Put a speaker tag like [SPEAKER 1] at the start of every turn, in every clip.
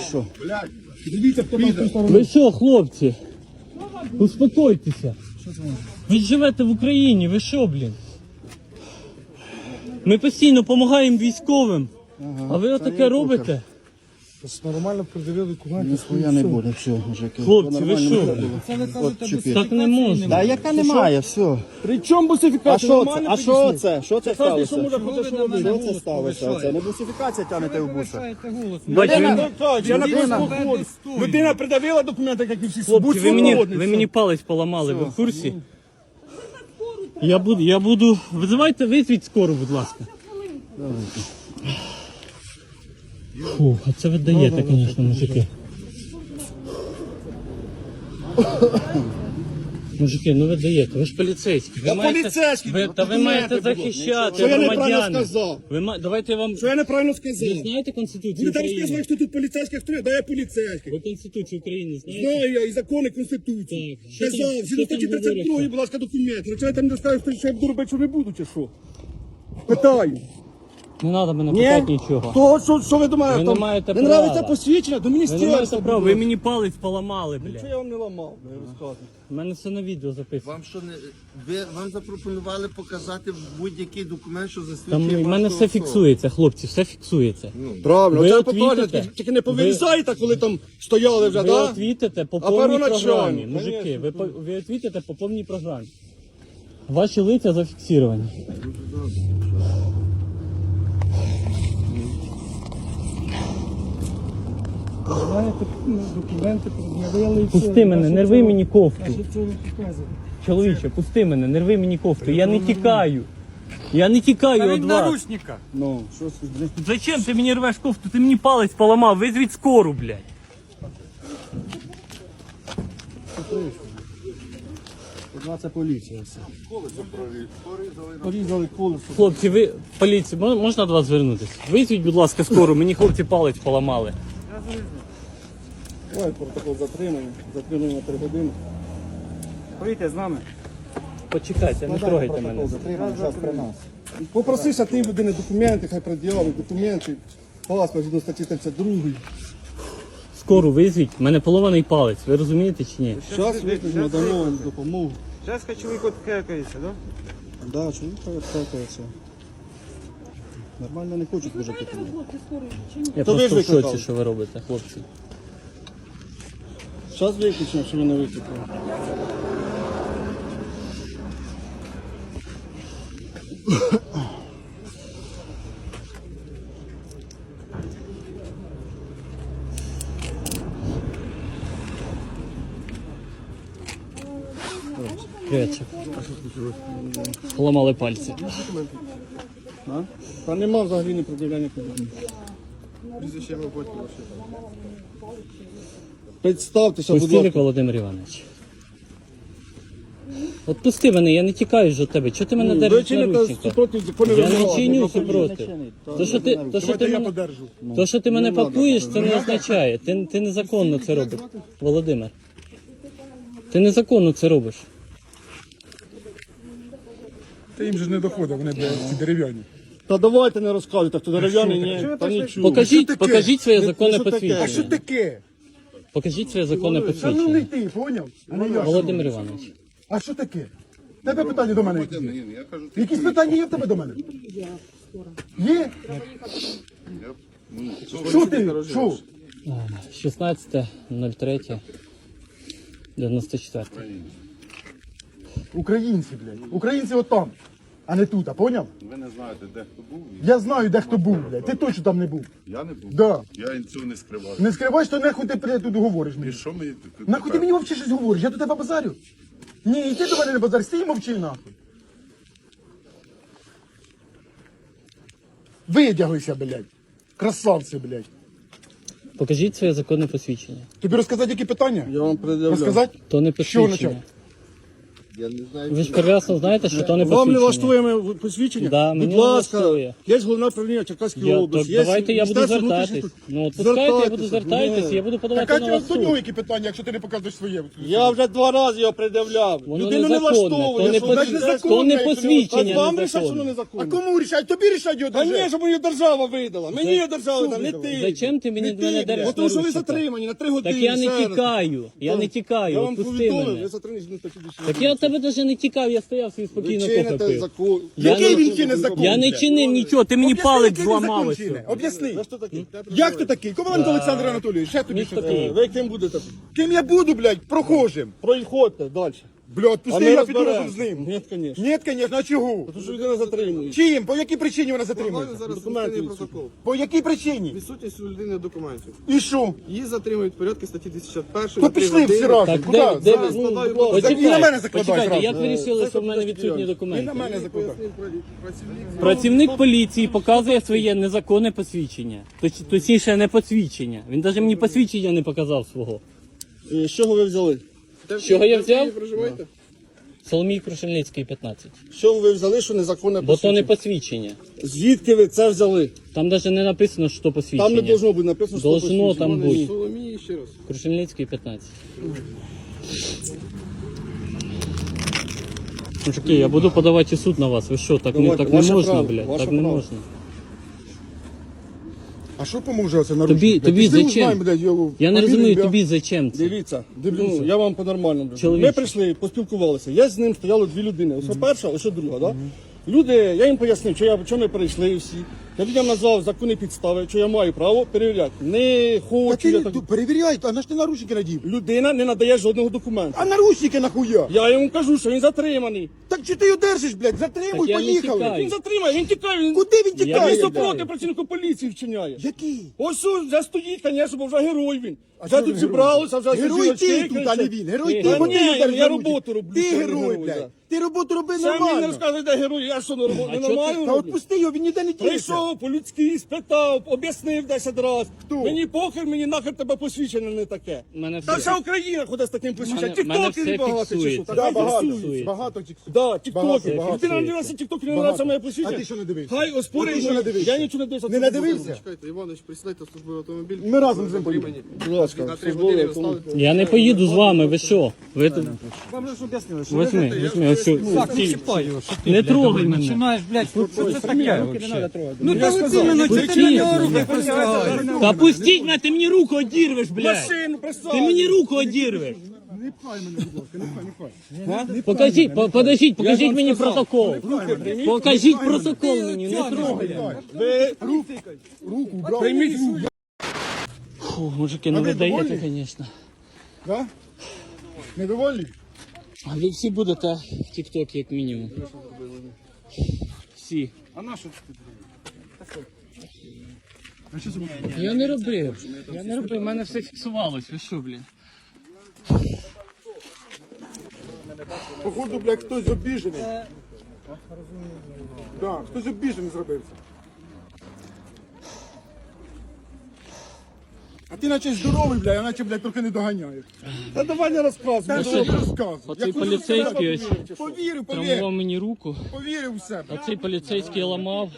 [SPEAKER 1] що?
[SPEAKER 2] Ви що, хлопці? Успокойтеся. Ви ж живете в Україні, ви що, блін? Ми постійно допомагаємо військовим. А ви отаке робите?
[SPEAKER 1] Нормально придивили документи.
[SPEAKER 3] Ніхуя не буде, все, мужики.
[SPEAKER 2] Хлопці, ви що?
[SPEAKER 3] От чіпі.
[SPEAKER 2] Так не можна.
[SPEAKER 3] Та яка немає, все.
[SPEAKER 1] При чому
[SPEAKER 3] А
[SPEAKER 1] бусифікація?
[SPEAKER 3] що це?
[SPEAKER 1] Нормально
[SPEAKER 3] А що
[SPEAKER 1] підійшли.
[SPEAKER 3] це? Що це
[SPEAKER 1] що
[SPEAKER 3] сталося?
[SPEAKER 1] може що робити.
[SPEAKER 3] Що це сталося? Це не бусифікація тягнете в буса.
[SPEAKER 2] Ви,
[SPEAKER 1] Ну, так, я на
[SPEAKER 3] Людина-
[SPEAKER 1] просто ходжу. Людина придавила документи, як і всі.
[SPEAKER 2] хлопці, ви мені, ви мені палець поламали, ви в курсі? Я буду, я буду. Визивайте, визвіть скору, будь ласка. Фу, а це ви даєте, звісно, мужики. Мужики, ну ви даєте, ви ж поліцейські. Ви
[SPEAKER 1] Я
[SPEAKER 2] маєте,
[SPEAKER 1] поліцейський,
[SPEAKER 2] ви, та ви
[SPEAKER 1] документи,
[SPEAKER 2] маєте
[SPEAKER 1] будь ласка.
[SPEAKER 2] захищати
[SPEAKER 1] Що я неправильно
[SPEAKER 2] громадян.
[SPEAKER 1] сказав?
[SPEAKER 2] Ви ма... Давайте я вам.
[SPEAKER 1] Що я неправильно сказав?
[SPEAKER 2] Ви знаєте Конституцію
[SPEAKER 1] Ви там
[SPEAKER 2] України?
[SPEAKER 1] сказали, що тут поліцейських стрій, да я поліцейський.
[SPEAKER 2] Ви Конституцію України знаєте?
[SPEAKER 1] Знаю я і закони Конституції.
[SPEAKER 2] Так, що там-
[SPEAKER 1] Казав,
[SPEAKER 2] що там
[SPEAKER 1] 32,
[SPEAKER 2] говориться?
[SPEAKER 1] будь ласка, документи. Чи я там не скажу, що я буду робити, що не буду, чи що? Питаю.
[SPEAKER 2] Не треба мене питати нічого.
[SPEAKER 1] То, що, що ви думаєте?
[SPEAKER 2] Ви не
[SPEAKER 1] там,
[SPEAKER 2] маєте
[SPEAKER 1] не
[SPEAKER 2] права.
[SPEAKER 1] нравиться посвідчення, до
[SPEAKER 2] Ви не маєте
[SPEAKER 1] міністерства.
[SPEAKER 2] права, ви мені палець поламали,
[SPEAKER 1] Що
[SPEAKER 2] блядь.
[SPEAKER 1] я вам не ламав, не розказую.
[SPEAKER 2] У мене все на відео записано.
[SPEAKER 4] Вам що не ви вам запропонували показати будь-який документ, що
[SPEAKER 2] Там
[SPEAKER 4] засвідчує
[SPEAKER 2] в мене
[SPEAKER 4] вашу
[SPEAKER 2] все
[SPEAKER 4] особу?
[SPEAKER 2] фіксується, хлопці, все фіксується.
[SPEAKER 1] Правильно,
[SPEAKER 2] Ви
[SPEAKER 1] це
[SPEAKER 2] от
[SPEAKER 1] питання, тільки- не повирізайте, коли там стояли вже,
[SPEAKER 2] Ви
[SPEAKER 1] так?
[SPEAKER 2] отвітите по
[SPEAKER 1] А
[SPEAKER 2] повній
[SPEAKER 1] первоначально,
[SPEAKER 2] програмі, мужики, ви, по- ви отвітите по повній програмі. Ваші лиця зафіксовані.
[SPEAKER 1] Знаєте, ну, документи пред'явили і все.
[SPEAKER 2] Пусти мене,
[SPEAKER 1] Наші
[SPEAKER 2] не рви
[SPEAKER 1] цього-
[SPEAKER 2] мені кофту.
[SPEAKER 1] цього не.
[SPEAKER 2] Чоловіче, пусти мене, не рви мені кофту. Я не тікаю. Я не тікаю від вас.
[SPEAKER 1] Ну, що це, блін?
[SPEAKER 2] Зачем ти мені рвеш кофту? Ти мені палець поламав, визвіть скору, блядь.
[SPEAKER 1] Одна це поліція все. Порізали колесо.
[SPEAKER 2] Хлопці, ви поліція, мож- можна до вас звернутися? Визвіть, будь ласка, скору, мені хлопці палець поламали.
[SPEAKER 1] Ой, протокол затримання. Затримання на 3 години. Поїдьте з нами.
[SPEAKER 2] Почекайте, не трогайте мене.
[SPEAKER 3] Зараз при нас.
[SPEAKER 1] Попросися ти людини документи, хай пред'явить документи. Паспорт згідно статті 32.
[SPEAKER 2] Скору визвіть, в мене поломаний палець, ви розумієте чи ні?
[SPEAKER 1] Зараз викликаємо дамо вам допомогу.
[SPEAKER 5] Зараз чоловік от кекається, да?
[SPEAKER 3] Да, чоловік відкакається. Нормально не хочуть вже піти.
[SPEAKER 2] Я
[SPEAKER 1] То ви
[SPEAKER 2] просто в шоці,
[SPEAKER 1] викликали.
[SPEAKER 2] що ви робите, хлопці.
[SPEAKER 1] Зараз виключимо, що ви не викликали.
[SPEAKER 2] Привіт. Поламали пальці.
[SPEAKER 1] А? Та нема взагалі не пред'являння проблем. Представтеся, будь
[SPEAKER 2] Пустили
[SPEAKER 1] ласка.
[SPEAKER 2] Володимир Іванович. От пусти мене, я не тікаю ж від тебе. Чого ти мене
[SPEAKER 1] Ви
[SPEAKER 2] держиш
[SPEAKER 1] чините
[SPEAKER 2] наручника?
[SPEAKER 1] супротив закону
[SPEAKER 2] Я не
[SPEAKER 1] вимоги.
[SPEAKER 2] чиню супротив. То, що ти, то, що ти мене, то, що ти мене пакуєш, це не означає. Ти, ти незаконно це робиш, Володимир. Ти незаконно це робиш.
[SPEAKER 6] Та їм же ж не доходить, вони блядь, дерев'яні.
[SPEAKER 1] Та давайте не розказуйте, хто дерев'яний, ні, та нічого.
[SPEAKER 2] Покажіть, покажіть своє законне
[SPEAKER 1] що
[SPEAKER 2] посвідчення.
[SPEAKER 1] А що
[SPEAKER 6] таке?
[SPEAKER 2] Покажіть своє законне
[SPEAKER 6] Шановний
[SPEAKER 2] посвідчення.
[SPEAKER 6] ти, поняв? А не я.
[SPEAKER 2] Володимир Іванович.
[SPEAKER 6] А що таке? Тебе питання до мене якісь є? Якісь питання є в тебе до мене? Є? Що ти? Що?
[SPEAKER 2] 16.03. 94.
[SPEAKER 6] Українці, блядь. Українці от там, а не тут, а поняв?
[SPEAKER 7] Ви не знаєте, де хто був.
[SPEAKER 6] Я знаю, де хто був, блядь. Ти точно там не був.
[SPEAKER 7] Я не був.
[SPEAKER 6] Да.
[SPEAKER 7] Я цього не скривав.
[SPEAKER 6] Не скривай, що нахуй ти блядь, тут говориш мені.
[SPEAKER 7] І що мені тут?
[SPEAKER 6] Нахуй ти мені взагалі щось говориш? Я до тебе базарю. Ні, і ти до мене не базар, стій і мовчи нахуй. Видяглися, блядь. Красавці, блядь.
[SPEAKER 2] Покажіть своє законне посвідчення.
[SPEAKER 6] Тобі розказати, які питання?
[SPEAKER 1] Я вам пред'являю.
[SPEAKER 6] Розказати?
[SPEAKER 2] То не
[SPEAKER 6] Що
[SPEAKER 2] посвідчення.
[SPEAKER 6] почав?
[SPEAKER 4] Я не знаю.
[SPEAKER 2] Ви ж прекрасно знаєте, що то не
[SPEAKER 6] Вам не
[SPEAKER 2] посвідчення.
[SPEAKER 6] влаштує посвідчення?
[SPEAKER 2] Да,
[SPEAKER 6] Будь
[SPEAKER 2] мені
[SPEAKER 6] ласка,
[SPEAKER 2] влаштує.
[SPEAKER 6] є головне управління Черкаської
[SPEAKER 2] Я,
[SPEAKER 6] області. є
[SPEAKER 2] давайте я буду
[SPEAKER 6] Міністерство
[SPEAKER 2] звертатись.
[SPEAKER 6] внутрішніх
[SPEAKER 2] Ну, от пускайте, я буду звертатись, я буду подавати
[SPEAKER 6] Так,
[SPEAKER 2] на
[SPEAKER 6] а
[SPEAKER 2] вас
[SPEAKER 6] до нього
[SPEAKER 2] суд.
[SPEAKER 6] які питання, якщо ти не показуєш своє?
[SPEAKER 1] Я вже два рази його пред'являв.
[SPEAKER 2] Воно
[SPEAKER 1] Людину не
[SPEAKER 2] незаконне,
[SPEAKER 1] влаштовує.
[SPEAKER 2] то не
[SPEAKER 1] що
[SPEAKER 2] пос-
[SPEAKER 1] значить
[SPEAKER 2] то не
[SPEAKER 1] якщо
[SPEAKER 2] посвідчення
[SPEAKER 1] А вам рішать, що воно
[SPEAKER 6] А
[SPEAKER 1] незаконне.
[SPEAKER 6] кому рішать? Тобі рішать його
[SPEAKER 1] Та ні,
[SPEAKER 6] держава.
[SPEAKER 1] щоб мені держава видала. Мені її держава видала, не ти.
[SPEAKER 2] Зачем ти мені
[SPEAKER 1] Не
[SPEAKER 2] мене держиш
[SPEAKER 1] бо Тому що ви затримані на три години.
[SPEAKER 2] Так я не
[SPEAKER 1] ще раз.
[SPEAKER 2] тікаю, я не
[SPEAKER 1] Я
[SPEAKER 2] тікаю,
[SPEAKER 1] вам
[SPEAKER 2] отпусти
[SPEAKER 1] повідомив,
[SPEAKER 2] мене.
[SPEAKER 1] ви затримані згідно статті 200.
[SPEAKER 2] Так я тебе навіть не тікав, я стояв собі спокійно
[SPEAKER 1] чините
[SPEAKER 2] кофе пив.
[SPEAKER 1] закон.
[SPEAKER 2] Я
[SPEAKER 6] Який
[SPEAKER 2] не-
[SPEAKER 6] він чинить закон?
[SPEAKER 2] Я не чинив нічого, ти мені палець
[SPEAKER 6] який він закон
[SPEAKER 2] зламав. ось
[SPEAKER 6] чинить? Об'ясни. Як ти такий? Коваленко Олександр Анатолійович, ще тобі що
[SPEAKER 2] такий.
[SPEAKER 1] Ви ким будете?
[SPEAKER 6] Ким я буду, блядь, прохожим?
[SPEAKER 1] Проїходьте далі.
[SPEAKER 6] Блядь,
[SPEAKER 1] А
[SPEAKER 6] пусти
[SPEAKER 1] ми
[SPEAKER 6] я піду з ним.
[SPEAKER 1] Ні, звісно.
[SPEAKER 6] Ні, звісно, а чого?
[SPEAKER 1] Тому що людина затримує.
[SPEAKER 6] Чим? По якій причині вона затримується?
[SPEAKER 5] Зараз
[SPEAKER 1] Документи відсутні.
[SPEAKER 5] протокол.
[SPEAKER 6] По якій причині?
[SPEAKER 5] Відсутність у людини документів.
[SPEAKER 6] І що?
[SPEAKER 5] Її затримують в порядку статті 201.
[SPEAKER 6] То пішли всі разом.
[SPEAKER 2] Так,
[SPEAKER 6] Куди?
[SPEAKER 2] де, де,
[SPEAKER 5] Зараз
[SPEAKER 2] ну,
[SPEAKER 5] складаю
[SPEAKER 6] на мене
[SPEAKER 2] почекайте,
[SPEAKER 6] зразу.
[SPEAKER 2] як ви вирішили, що в мене відсутні
[SPEAKER 6] І на
[SPEAKER 2] документи?
[SPEAKER 6] мене.
[SPEAKER 5] Працівник
[SPEAKER 2] Працівник поліції показує своє незаконне посвідчення. Точ- Точніше, не посвідчення. Він навіть мені посвідчення не показав свого.
[SPEAKER 1] Е, З чого ви взяли?
[SPEAKER 2] З чого я взяв?
[SPEAKER 5] Проживаєте?
[SPEAKER 2] Соломій Крушельницький, 15.
[SPEAKER 1] З чого ви взяли, що незаконне
[SPEAKER 2] Бо то не
[SPEAKER 1] посвідчення?
[SPEAKER 2] посвідчення.
[SPEAKER 1] Звідки ви це взяли?
[SPEAKER 2] Там навіть не написано, що то посвідчення.
[SPEAKER 1] Там не должно бути написано, що
[SPEAKER 2] Должно
[SPEAKER 1] посвідчення.
[SPEAKER 2] там бути.
[SPEAKER 5] Соломії ще раз.
[SPEAKER 2] Крушельницький 15. Мужики, я буду подавати в суд на вас. Ви що, так, не,
[SPEAKER 1] Давайте,
[SPEAKER 2] так не
[SPEAKER 1] ваше
[SPEAKER 2] можна,
[SPEAKER 1] право,
[SPEAKER 2] блядь,
[SPEAKER 1] ваше
[SPEAKER 2] так не
[SPEAKER 1] право.
[SPEAKER 2] можна.
[SPEAKER 6] А що поможе оце наручник?
[SPEAKER 2] Тобі,
[SPEAKER 6] блядь?
[SPEAKER 2] тобі
[SPEAKER 6] Пішли
[SPEAKER 2] зачем?
[SPEAKER 6] узнаємо, блядь, його
[SPEAKER 2] Я не розумію, тобі зачем це?
[SPEAKER 1] Дивіться, ну, я вам по-нормальному. кажу.
[SPEAKER 2] Чоловіче.
[SPEAKER 1] Ми прийшли, поспілкувалися. Я з ним стояло дві людини. Ось перша, ось друга. Да? Люди, я їм пояснив, що, я, що ми прийшли всі. Я людям назвав законні підстави, що я маю право перевіряти. Не
[SPEAKER 6] Та
[SPEAKER 1] хочу.
[SPEAKER 6] ти
[SPEAKER 1] я
[SPEAKER 6] не-
[SPEAKER 1] так...
[SPEAKER 6] перевіряй, а на що ти наручники надів?
[SPEAKER 1] Людина не надає жодного документу.
[SPEAKER 6] А наручники нахуя?
[SPEAKER 1] Я йому кажу, що він затриманий.
[SPEAKER 6] Так чи ти його держиш, блядь? Затримуй,
[SPEAKER 2] Так я не
[SPEAKER 6] поїхали.
[SPEAKER 2] тікаю.
[SPEAKER 1] Він затримає, він тікає. Він...
[SPEAKER 6] Куди він тікає?
[SPEAKER 2] не
[SPEAKER 1] Він супроти працівнику поліції вчиняє.
[SPEAKER 6] Який?
[SPEAKER 1] Ось що, вже стоїть, звісно, бо вже герой він.
[SPEAKER 6] А
[SPEAKER 1] Вже
[SPEAKER 6] що
[SPEAKER 1] тут
[SPEAKER 6] він
[SPEAKER 1] зібралося, вже
[SPEAKER 6] Герой
[SPEAKER 1] жіночки
[SPEAKER 6] ти тут, а не
[SPEAKER 1] кричать.
[SPEAKER 6] він. Герой
[SPEAKER 2] Ти
[SPEAKER 6] ти, бо
[SPEAKER 1] Ні,
[SPEAKER 6] його держиш
[SPEAKER 1] я
[SPEAKER 6] наручники.
[SPEAKER 1] роботу роблю,
[SPEAKER 6] Ти
[SPEAKER 1] що
[SPEAKER 6] герой,
[SPEAKER 1] герой,
[SPEAKER 6] блядь.
[SPEAKER 1] да.
[SPEAKER 6] Ти роботу роби
[SPEAKER 1] Це мені не
[SPEAKER 6] нормально.
[SPEAKER 1] розказує, де герой, я що
[SPEAKER 2] чого
[SPEAKER 1] нормально
[SPEAKER 2] ти-
[SPEAKER 6] Та
[SPEAKER 1] роблю?
[SPEAKER 6] отпусти його, він ніде не діється.
[SPEAKER 1] Прийшов, по-людськи спитав, об'яснив 10 разів.
[SPEAKER 6] Хто?
[SPEAKER 1] Мені похер, мені нахер тебе посвідчення не таке.
[SPEAKER 2] Мене
[SPEAKER 1] Та
[SPEAKER 2] все-
[SPEAKER 1] вся Україна ходить з таким посвідченням.
[SPEAKER 2] Мене- мене
[SPEAKER 1] багато чи що?
[SPEAKER 2] фіксується.
[SPEAKER 6] Да, багато,
[SPEAKER 1] фіксують.
[SPEAKER 6] багато тіксує.
[SPEAKER 1] Да,
[SPEAKER 6] Багато,
[SPEAKER 1] тіктокер.
[SPEAKER 6] багато.
[SPEAKER 1] Людина не дивилася тіктокер, не
[SPEAKER 6] Багато.
[SPEAKER 1] нравиться моє
[SPEAKER 6] А
[SPEAKER 1] посвідчення.
[SPEAKER 6] ти що не дивився?
[SPEAKER 1] Хай оспорить.
[SPEAKER 6] Ти що
[SPEAKER 1] мені.
[SPEAKER 6] не дивився?
[SPEAKER 1] Я нічого не дивився.
[SPEAKER 6] Не надивився?
[SPEAKER 5] Чекайте, Іванович, присідайте службовий автомобіль.
[SPEAKER 6] Ми разом з ним поїдемо.
[SPEAKER 1] Будь ласка,
[SPEAKER 5] На три години
[SPEAKER 1] автомобіль.
[SPEAKER 5] встали.
[SPEAKER 2] Я не поїду з вами, ви що? Ви тут...
[SPEAKER 8] Вам же ж об'яснили, що
[SPEAKER 2] Возьми, возьми, ось цю-
[SPEAKER 8] так, не чіпай його, що ти,
[SPEAKER 2] Не
[SPEAKER 8] блядь,
[SPEAKER 2] трогай мене.
[SPEAKER 8] Починаєш, блядь, що це таке вообще? Ну
[SPEAKER 1] Я
[SPEAKER 8] та от іменно, що ти нього руки простягаєш.
[SPEAKER 2] Та пустіть мене, ти мені руку одірвеш, блядь.
[SPEAKER 1] Машину.
[SPEAKER 2] Ти мені руку одірвеш.
[SPEAKER 6] Не пхай мене, будь ласка, не пхай, не пхай.
[SPEAKER 2] Покажіть, по- подождіть, покажіть мені протокол. Покажіть протокол мені, не трогай.
[SPEAKER 6] Руку убрав.
[SPEAKER 1] прийміть.
[SPEAKER 2] Фу, мужики, ну ви даєте, звісно.
[SPEAKER 6] Да? Недовольний?
[SPEAKER 2] А ви всі будете в Тік-Ток, як мінімум. Всі.
[SPEAKER 6] А на що ти?
[SPEAKER 2] Я не робив. Я не робив, в мене все фіксувалось. Ви що, блін?
[SPEAKER 6] Походу, блядь, хтось обіжений. Да, хтось обіжений зробився. А ти наче здоровий, блядь, а наче, блядь, трохи не доганяєш.
[SPEAKER 1] Та давай не розказуй.
[SPEAKER 6] Та що ти розказуєш?
[SPEAKER 2] Оцей
[SPEAKER 6] Я
[SPEAKER 2] поліцейський ось
[SPEAKER 6] сказати, Повірив,
[SPEAKER 2] мені руку,
[SPEAKER 6] повірив в себе.
[SPEAKER 2] а цей поліцейський ламав.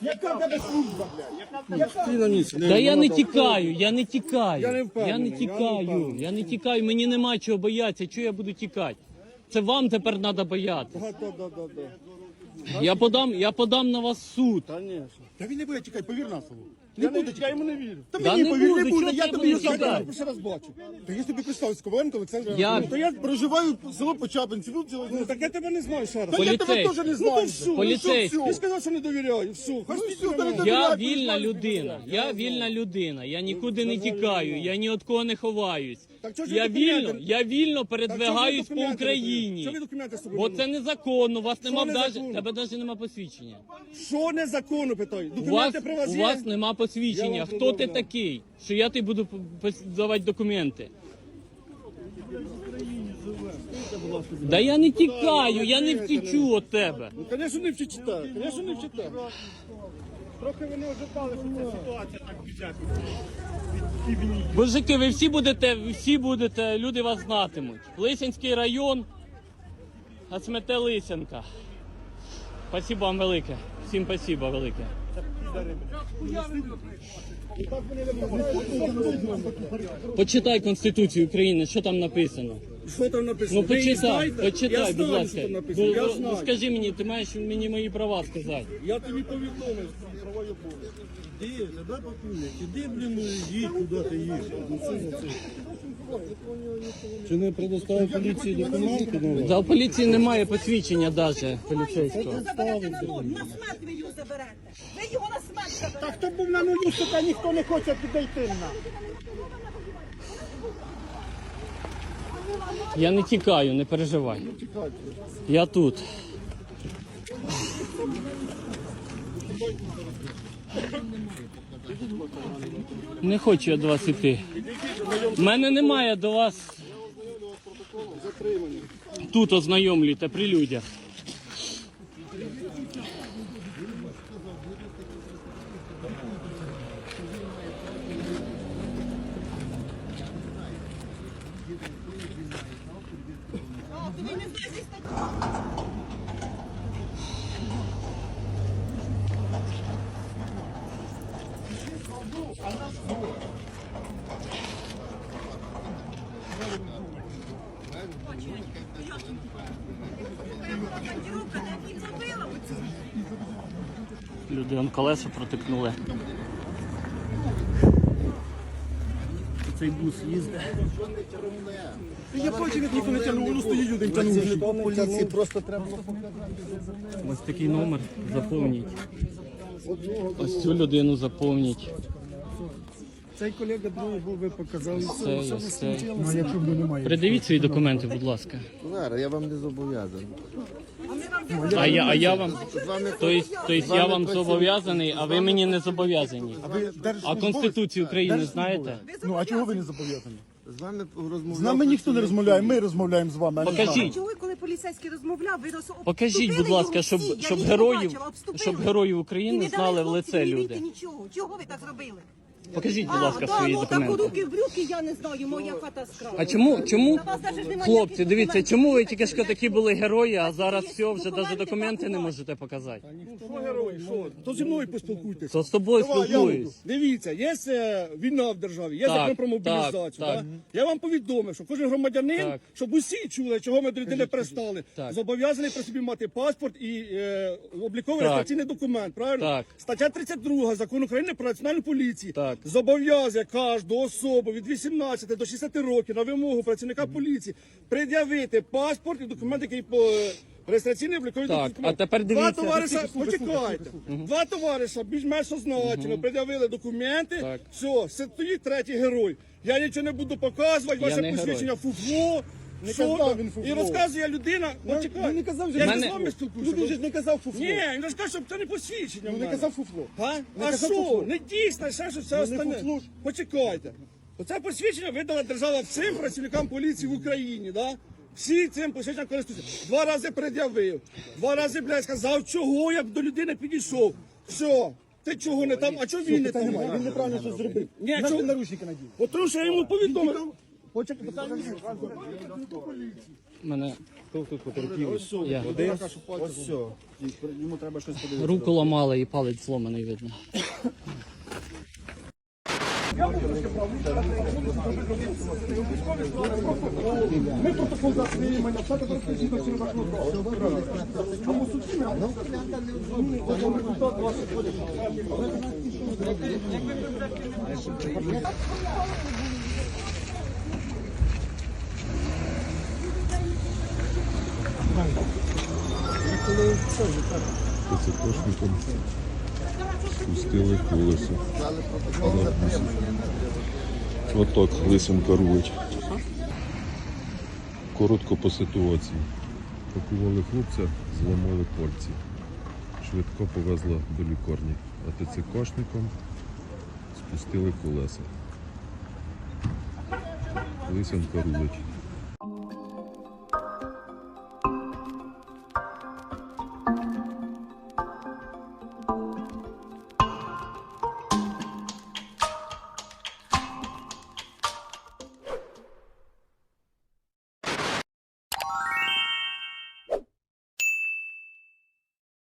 [SPEAKER 6] Яка в тебе служба, блядь?
[SPEAKER 1] Ти на місці.
[SPEAKER 2] Та я не тікаю, я не тікаю.
[SPEAKER 1] Я не
[SPEAKER 2] Я не
[SPEAKER 1] я не
[SPEAKER 2] тікаю, я не тікаю, мені нема чого боятися. Чого я буду тікати? Це вам тепер треба боятися.
[SPEAKER 1] Да, да, да, да, да.
[SPEAKER 2] Я подам, я подам на вас в суд.
[SPEAKER 1] Конечно.
[SPEAKER 6] Та він не буде тікати, повір на слово.
[SPEAKER 1] Я, буде. я йому не вірю.
[SPEAKER 6] Та
[SPEAKER 2] Да
[SPEAKER 6] мені
[SPEAKER 2] не
[SPEAKER 6] повір, не буде,
[SPEAKER 2] чого
[SPEAKER 6] я
[SPEAKER 2] ти
[SPEAKER 6] тобі
[SPEAKER 2] будеш
[SPEAKER 6] його
[SPEAKER 2] чекати?
[SPEAKER 6] задам.
[SPEAKER 1] Перший раз бачу.
[SPEAKER 6] Та я тобі представився, Коваленко Олександр.
[SPEAKER 2] Я-.
[SPEAKER 6] Та я проживаю в село Почапинці,
[SPEAKER 1] Ну так я тебе не знаю ще раз.
[SPEAKER 6] Та я тебе
[SPEAKER 2] Поліцейський.
[SPEAKER 6] теж не
[SPEAKER 1] Ну
[SPEAKER 6] знаю.
[SPEAKER 1] то
[SPEAKER 2] Поліцейський.
[SPEAKER 1] ну все. Ти сказав, що не довіряю. Все, хай
[SPEAKER 6] Ну та не
[SPEAKER 1] мене.
[SPEAKER 2] Я вільна людина. Я вільна людина. Я нікуди не тікаю. Я ні від кого не ховаюсь.
[SPEAKER 1] Так чого ж
[SPEAKER 2] Я
[SPEAKER 1] документи-
[SPEAKER 2] вільно, я вільно
[SPEAKER 1] Так чого ж ви
[SPEAKER 2] передвигаюсь по
[SPEAKER 1] документи не даєте?
[SPEAKER 2] Україні.
[SPEAKER 1] Документи з собою
[SPEAKER 2] Бо це незаконно. У вас нема даже,
[SPEAKER 1] незаконно?
[SPEAKER 2] тебе навіть нема посвідчення.
[SPEAKER 1] Що незаконно, питаю?
[SPEAKER 2] У вас,
[SPEAKER 1] Документи при вас
[SPEAKER 2] у
[SPEAKER 1] є?
[SPEAKER 2] вас нема
[SPEAKER 1] Я
[SPEAKER 2] посвідчення.
[SPEAKER 1] вам
[SPEAKER 2] Хто ти такий? Що я тобі буду пос- давати документи? Да я не тікаю, я не втічу від тебе.
[SPEAKER 1] Ну, звісно, не вчите. Звісно, не вчите.
[SPEAKER 2] Мужики, ви всі будете, ви всі будете, люди вас знатимуть. Лисянський район, а Лисянка. Спасибо вам велике. Всім спасибо велике. Почитай Конституцію України, що там написано.
[SPEAKER 1] Що там написано?
[SPEAKER 2] Ну
[SPEAKER 1] Ви її
[SPEAKER 2] почитай,
[SPEAKER 1] знаєте? я
[SPEAKER 2] почитай, будь
[SPEAKER 1] знаю,
[SPEAKER 2] ласка.
[SPEAKER 1] що там написано.
[SPEAKER 2] Ну,
[SPEAKER 1] я
[SPEAKER 2] ну,
[SPEAKER 1] знаю.
[SPEAKER 2] скажи мені, ти маєш мені мої права сказати.
[SPEAKER 1] Я тобі повідомив права і обов'язки. Іди, задай пакунок, іди, блін, їдь, куди ти їдеш. Ну це за це. Чи не предоставив поліції документи? Ну,
[SPEAKER 2] За поліції немає посвідчення навіть поліцейського.
[SPEAKER 3] Ви заберете на нуль, на смерть ви його заберете. Ви його на смерть заберете.
[SPEAKER 6] Хто був на нулю, сука, ніхто не хоче підійти на.
[SPEAKER 2] Я не тікаю, не переживай. Я тут. Не хочу я до вас йти. У мене немає до вас. Тут ознайомлюйте при людях. Люди он колеса протикнули. Цей бус їздить.
[SPEAKER 6] Я бачив, як ніхто не тягнув, воно стоїть один тягнув.
[SPEAKER 4] Поліції просто треба
[SPEAKER 2] Ось такий номер заповніть. Ось цю людину заповніть.
[SPEAKER 6] Цей колега другий був, ви показали.
[SPEAKER 2] Це, ось це.
[SPEAKER 6] Ну, якщо б немає.
[SPEAKER 2] Придивіть свої документи, будь ласка.
[SPEAKER 4] Зараз, я вам не зобов'язаний.
[SPEAKER 2] А я, а я вам.
[SPEAKER 4] З вами
[SPEAKER 2] Тобто, тобто я вам зобов'язаний, а ви мені не зобов'язані.
[SPEAKER 6] Ви
[SPEAKER 2] А Конституцію України знаєте?
[SPEAKER 6] Ну, а чого ви не зобов'язані?
[SPEAKER 4] з вами розмовляв.
[SPEAKER 6] З нами ніхто не розмовляє, ми розмовляємо з вами. а не з нами.
[SPEAKER 2] Покажіть.
[SPEAKER 3] Чого, коли поліцейський розмовляв, ви роз...
[SPEAKER 2] Покажіть, будь ласка, щоб, щоб героїв, щоб героїв України знали в лице люди.
[SPEAKER 3] Нічого. Чого ви так зробили?
[SPEAKER 2] Покажіть, будь ласка, свої
[SPEAKER 3] ну, так
[SPEAKER 2] документи.
[SPEAKER 3] руки в брюки, я не знаю, моя хата скрала.
[SPEAKER 2] А чому, чому,
[SPEAKER 3] На вас даже ж немає
[SPEAKER 2] хлопці,
[SPEAKER 3] ніяких
[SPEAKER 2] дивіться,
[SPEAKER 3] документів.
[SPEAKER 2] чому ви тільки що такі були герої, а зараз все, вже
[SPEAKER 3] документи,
[SPEAKER 2] навіть документи не можете показати?
[SPEAKER 1] Що герой, що? То зі мною поспілкуйтесь.
[SPEAKER 2] То з тобою спілкуюсь.
[SPEAKER 1] Дивіться, є е, війна в державі, є
[SPEAKER 2] Так,
[SPEAKER 1] закон про мобілізацію.
[SPEAKER 2] так, так.
[SPEAKER 1] да? Я вам повідомив, що кожен громадянин,
[SPEAKER 2] Так.
[SPEAKER 1] щоб усі чули, чого ми до людини пристали,
[SPEAKER 2] Так.
[SPEAKER 1] зобов'язаний при собі мати паспорт і е, обліковий
[SPEAKER 2] Так.
[SPEAKER 1] реєстраційний документ. Правильно?
[SPEAKER 2] Так.
[SPEAKER 1] Стаття 32 закону України про національну поліцію
[SPEAKER 2] Так.
[SPEAKER 1] Зобов'язує кожну особу від 18 до 60 років на вимогу працівника поліції пред'явити паспорт і документ, який по е, реєстраційний обліковий
[SPEAKER 2] Так,
[SPEAKER 1] документ.
[SPEAKER 2] а тепер
[SPEAKER 1] Два
[SPEAKER 2] дивіться.
[SPEAKER 1] товариша, почекайте. Два товариша більш-менш означено, пред'явили документи.
[SPEAKER 2] Так.
[SPEAKER 1] Все, стоїть третій герой. Я нічого не буду показувати, ваше
[SPEAKER 2] не
[SPEAKER 1] посвідчення фуфло.
[SPEAKER 6] Не
[SPEAKER 1] що
[SPEAKER 6] казав він фуфло.
[SPEAKER 1] І розказує людина, почекай.
[SPEAKER 6] Він не казав, що
[SPEAKER 1] я ж з вами спілкуюся.
[SPEAKER 6] Же ж не казав фуфло.
[SPEAKER 1] Ні, він же сказав, що це не посвідчення.
[SPEAKER 6] Ну не казав фуфло.
[SPEAKER 1] А,
[SPEAKER 6] Не
[SPEAKER 1] а що? Не дійсно, ще що все
[SPEAKER 6] Ну, не фуфло.
[SPEAKER 1] Почекайте. Оце посвідчення видала держава всім працівникам поліції в Україні, да? Всі цим посвідченням користуються. Два рази пред'явив, два рази, блядь, сказав, чого я б до людини підійшов. Все, ти чого не там, а чого він не там?
[SPEAKER 6] немає, він неправильно щось зробив.
[SPEAKER 1] Ні, чого-
[SPEAKER 6] наручники надів.
[SPEAKER 1] От тому що я йому повідомив.
[SPEAKER 6] Почекай,
[SPEAKER 2] Мене Я.
[SPEAKER 1] Ось все. Йому треба щось подивитися.
[SPEAKER 2] руку ламали і палець зломаний видно.
[SPEAKER 6] Ми протокол засвіємо, все тепер скажіть до цього вашого Тому судді
[SPEAKER 9] Поцепошником спустили колесо. Отак лисенка рулить. Коротко по ситуації. Пакували хлопця, зламали пальці. Швидко повезла до лікарні. А ТЦКшником спустили колеса. Лисенка рулить.